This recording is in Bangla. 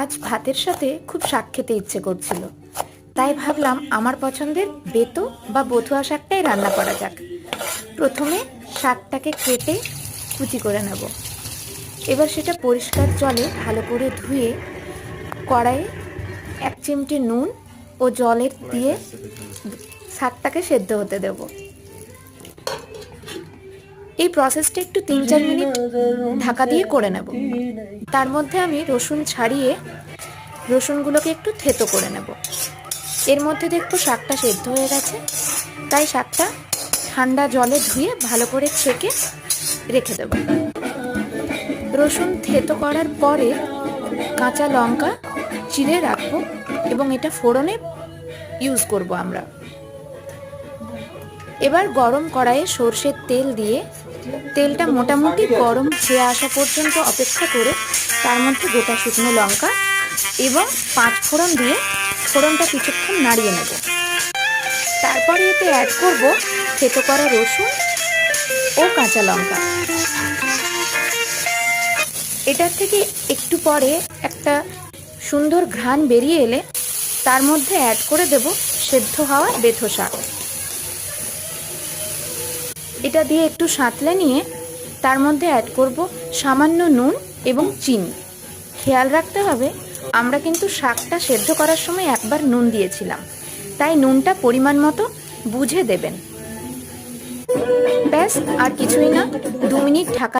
আজ ভাতের সাথে খুব শাক খেতে ইচ্ছে করছিল। তাই ভাবলাম আমার পছন্দের বেতো বা বথুয়া শাকটাই রান্না করা যাক। প্রথমে শাকটাকে কেটে কুচি করে নেব। এবার সেটা পরিষ্কার জলে ভালো করে ধুয়ে কড়াইয়ে এক চিমটি নুন ও জলের দিয়ে শাকটাকে সেদ্ধ হতে দেব। এই প্রসেসটা একটু তিন চার মিনিট ঢাকা দিয়ে করে নেব। তার মধ্যে আমি রসুন ছাড়িয়ে রসুনগুলোকে একটু থেতো করে নেব। এর মধ্যে দেখব শাকটা সেদ্ধ হয়ে গেছে। তাই শাকটা ঠান্ডা জলে ধুয়ে ভালো করে ছেঁকে রেখে দেব। রসুন থেতো করার পরে কাঁচা লঙ্কা চিড়ে রাখব এবং এটা ফোড়নে ইউজ করব আমরা। এবার গরম কড়াইয়ে সর্ষের তেল দিয়ে তেলটা মোটামুটি গরম ছেয়ে আসা পর্যন্ত অপেক্ষা করে তার মধ্যে গোটা শুকনো লঙ্কা এবং পাঁচ ফোড়ন দিয়ে ফোড়নটা কিছুক্ষণ নাড়িয়ে নেব। তারপরে এতে অ্যাড করব থেতো করা রসুন ও কাঁচা লঙ্কা। এটার থেকে একটু পরে একটা সুন্দর ঘ্রাণ বেরিয়ে এলে তার মধ্যে অ্যাড করে দেব সেদ্ধ হওয়া বেথো শাক এটা দিয়ে একটু সাঁতলে নিয়ে তার মধ্যে অ্যাড করব সামান্য নুন এবং চিনি। খেয়াল রাখতে হবে, আমরা কিন্তু শাকটা সেদ্ধ করার সময় একবার নুন দিয়েছিলাম। তাই নুনটা পরিমাণ মতো বুঝে দেবেন। ব্যাস, আর কিছুই না। দু মিনিট ঢাকা